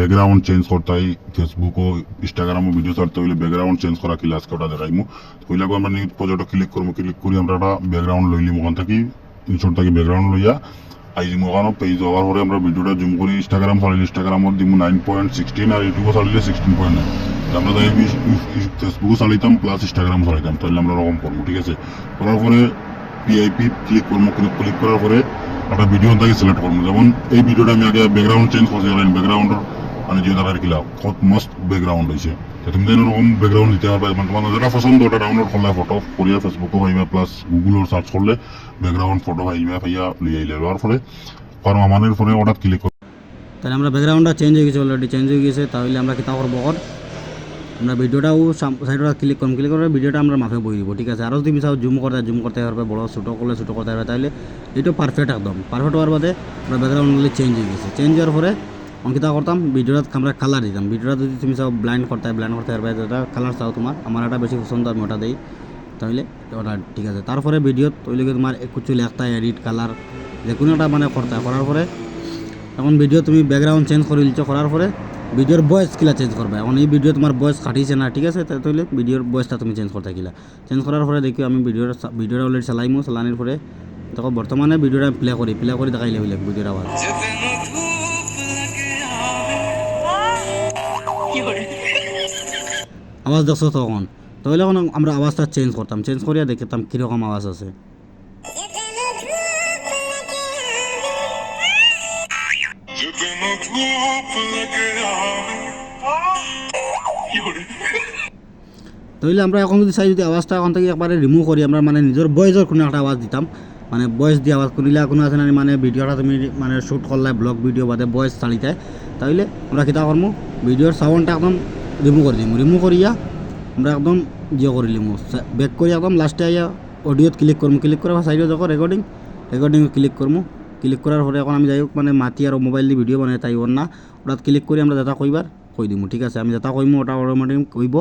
Background change করতে হয় Facebook ও ইনস্টাগ্রাম ও ভিডিও ছাড়তে হইলে ব্যাকগ্রাউন্ড চেঞ্জ করা কিলা আজকে ওটা দেখাইমু? কইলাকে আমরা নিউ প্রজেক্ট ক্লিক করব ক্লিক করি, আমরা একটা ব্যাকগ্রাউন্ড লইলিম ওখান থাকি ইনশর্ট থাকি ব্যাকগ্রাউন্ড লইয়া। আইজিম ওখানে পেজ হওয়ার পরে আমরা ভিডিওটা জুম করি ইনস্টাগ্রাম চালিয়ে ইনস্টাগ্রামত দিব নাইন পয়েন্ট সিক্সটিন আর ইউটিউবও চালিয়ে সিক্সটিন পয়েন্ট নাইন আমরা তাই ফেসবুকও চালাইতাম প্লাস ইনস্টাগ্রাম চালাইতাম তাহলে আমরা ওরকম করব, ঠিক আছে? করার পরে পিআইপি ক্লিক করব ক্লিক করার পরে একটা ভিডিও থেকে সিলেক্ট করব। যেমন এই ভিডিওটা আমি আগে ব্যাকগ্রাউন্ড চেঞ্জ করছি ব্যাকগ্রাউন্ড মানে যে তারা কিলা কত মস্ত ব্যাকগ্রাউন্ড হয়েছে তুমি তো এরকম ব্যাকগ্রাউন্ড দিতে পারবে মানে তোমার যেটা পছন্দ ওটা ডাউনলোড করলে ফটো করিয়া ফেসবুকও পাইবা প্লাস গুগলও সার্চ করলে ব্যাকগ্রাউন্ড ফটো পাইবা পাইয়া লিয়ে আইলে লওয়ার ফলে কারণ আমাদের ফোনে ওটা ক্লিক তাহলে আমরা ব্যাকগ্রাউন্ডটা চেঞ্জ হয়ে গেছে অলরেডি চেঞ্জ হয়ে গেছে, তাহলে আমরা কিতা? করব ওর আমরা ভিডিওটাও সাইডটা ক্লিক করুন ক্লিক করে ভিডিওটা আমরা মাফে বই দিব, ঠিক আছে? আরও যদি চাও জুম করতে জুম করতে পারবে বড় ছোটো করলে ছোটো করতে পারবে তাহলে এটা পারফেক্ট একদম। পারফেক্ট হওয়ার বাদে আমরা ব্যাকগ্রাউন্ডগুলি চেঞ্জ হয়ে গেছে। চেঞ্জ হওয়ার পরে আমি কিতা করতাম ভিডিওটা আমরা কালার দিতাম। ভিডিওটা যদি তুমি চাও ব্লাইন্ড করতে ব্লাইন্ড করতে পারবে যেটা কালার চাও তোমার। আমার এটা বেশি পছন্দ, আমি ওটা দিই। তাহলে ওটা ঠিক আছে। তারপরে ভিডিওত ওইগুলো তোমার কিছু লেখতা এডিট কালার যে কোনো একটা মানে করতে। করার পরে এখন ভিডিও তুমি ব্যাকগ্রাউন্ড চেঞ্জ করে দিচ্ছ, করার পরে ভিডিওর বয়েস চেঞ্জ করবে। এখন এই ভিডিও তোমার বয়েস কাটিছে না, ঠিক আছে? তাহলে ভিডিওর বয়েসটা তুমি চেঞ্জ করতে কিলা। চেঞ্জ করার পরে দেখি আমি ভিডিওটা ভিডিওটা অলরেডি চালাইমু। চালানির পরে দেখো, বর্তমানে ভিডিওটা প্লে করি। প্লে করে দেখাইলে হইলে ভিডিওর আবার আওয়াজ দেখছ তখন? তাহলে এখন আমরা আওয়াজটা চেঞ্জ করতাম। চেঞ্জ করিয়া দেখতাম কীরকম আওয়াজ আছে। তাহলে আমরা এখন যদি চাই যদি আওয়াজটা এখন থেকে একবারে রিমুভ করি, আমরা মানে নিজের বয়েজের কোনো একটা আওয়াজ দিতাম। মানে বয়েস দিয়ে আওয়াজ করিলা কোনো আছে না মানে ভিডিওটা তুমি মানে শ্যুট করলে ব্লগ ভিডিও বাদে বয়েস চালিতে তাহলে আমরা কিতা করব ভিডিওর সাউন্ডটা একদম রিমুভ করে দিম রিমুভ করিয়া আমরা একদম ইয়ে করে লিমু ব্যাক করি একদম লাস্টে আইয়া অডিওত ক্লিক করব ক্লিক করে সাইডে দেখো রেকর্ডিং রেকর্ডিং ক্লিক করব ক্লিক করার পরে এখন আমি যাই হোক মানে মাতি আর মোবাইল দিয়ে ভিডিও বানাই তাই ওর না ওটা ক্লিক করে আমরা যেটা কইবার কই দিমু ঠিক আছে আমি যেটা কইমু ওটা অটোমেটিক কইব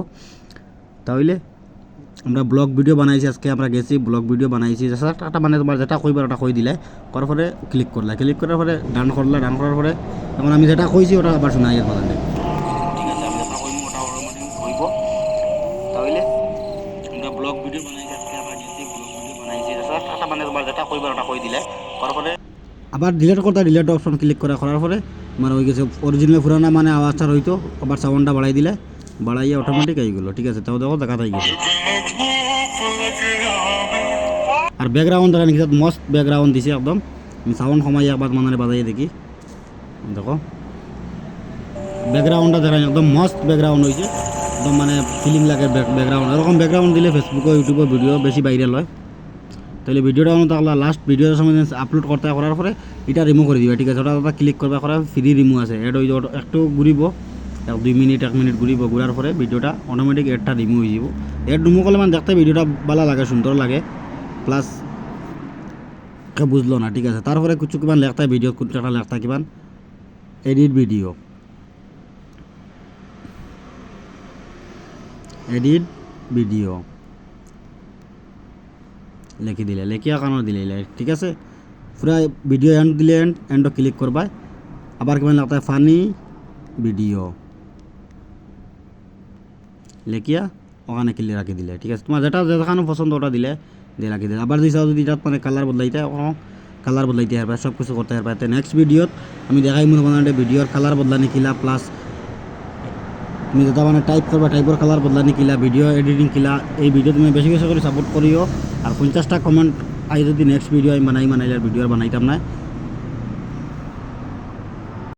তাহলে আমরা ব্লগ ভিডিও বানাইছি আজকে আমরা গেছি ব্লগ ভিডিও বানাইছি একটা মানে তোমার যেটা কইবার ওটা কই দিলে করার পরে ক্লিক করলে ক্লিক করার পরে ডান করলে ডান করার পরে এখন আমি যেটা কইছি ওটা আবার শোনাই এর কথা ঠিক আছে আমি যেটা কইমু ওটা অটোমেটিক কইব তাহলে আমরা ব্লগ ভিডিও বানাইছি আজকে আমরা গেছি ব্লগ ভিডিও বানাইছি যেটা একটা মানে তোমার যেটা কইবার ওটা কই দিলে। করার পরে আবার ডিলেট করতে ডিলেট অপশন ক্লিক করা করার পরে মানে ওই গেছে অরিজিনাল পুরানা মানে আওয়াজটা রইতো আবার সাউন্ডটা বাড়াই দিলে বাড়াইয়া অটোমেটিক আইগুলো ঠিক আছে তাও দেখো দেখা তাই গেছে আর ব্যাকগ্রাউন্ড দেখা নাকি মস্ত ব্যাকগ্রাউন্ড দিছে একদম। আমি সাউন্ড কমাই একবার মানে বাজাই দেখি। দেখো। ব্যাকগ্রাউন্ডটা দেখা একদম মস্ত ব্যাকগ্রাউন্ড হয়েছে একদম মানে ফিলিং লাগে ব্যাকগ্রাউন্ড এরকম ব্যাকগ্রাউন্ড দিলে ফেসবুকে ইউটিউবে ভিডিও বেশি ভাইরাল হয়। তাহলে ভিডিওটা অনু তাহলে লাস্ট ভিডিওর সময় আপলোড করতে করার পরে এটা রিমুভ করে দিবা, ঠিক আছে? ওটা ওটা ক্লিক করবে করা ফ্রি রিমুভ আছে। এড হয়ে যাবে, একটু ঘুরিব, এক, দুই মিনিট এক মিনিট ঘুরিব, ঘুরার পরে ভিডিওটা অটোমেটিক এডটা রিমুভ হয়ে যাব। এড রিমুভ করলে মানে দেখতে ভিডিওটা ভালো লাগে, সুন্দর লাগে। প্লাস বুঝলো না, ঠিক আছে? তারপরে কিছু কিমান লেখতা ভিডিও কোনটা লেখতা কিমান? এডিট ভিডিও এডিট ভিডিও লিখি দিলে, লেখিয়া কানো দিলে ঠিক আছে? পুরা ভিডিও এন্ড দিলে এন্ড এন্ড ক্লিক করবা আবার কিমান লাগতা ফানি ভিডিও লেখিয়া ওখানে ক্লিক রাখি দিলে, ঠিক আছে? তোমার যেটা যেখানে পছন্দ, ওটা দিলে দিয়ে রাখি দিলে। আবার দিছাও যদি তাত মানে কালার বদলাইতে কালার বদলাইতে পারবে সব কিছু করতে পারবে নেক্সট ভিডিওত আমি দেখাই মনে বানাতে ভিডিওর কালার বদলানি কিলা প্লাস তুমি যেটা মানে টাইপ করবা টাইপর কালার বদলা নিকিলা ভিডিও এডিটিং কিলা, এই ভিডিও তুমি বেশি বেশি করে সাপোর্ট করিও। আর পঞ্চাশটা কমেন্ট আই যদি নেক্সট ভিডিও আমি বানাই মানে ভিডিও বনাই বানাইতাম না।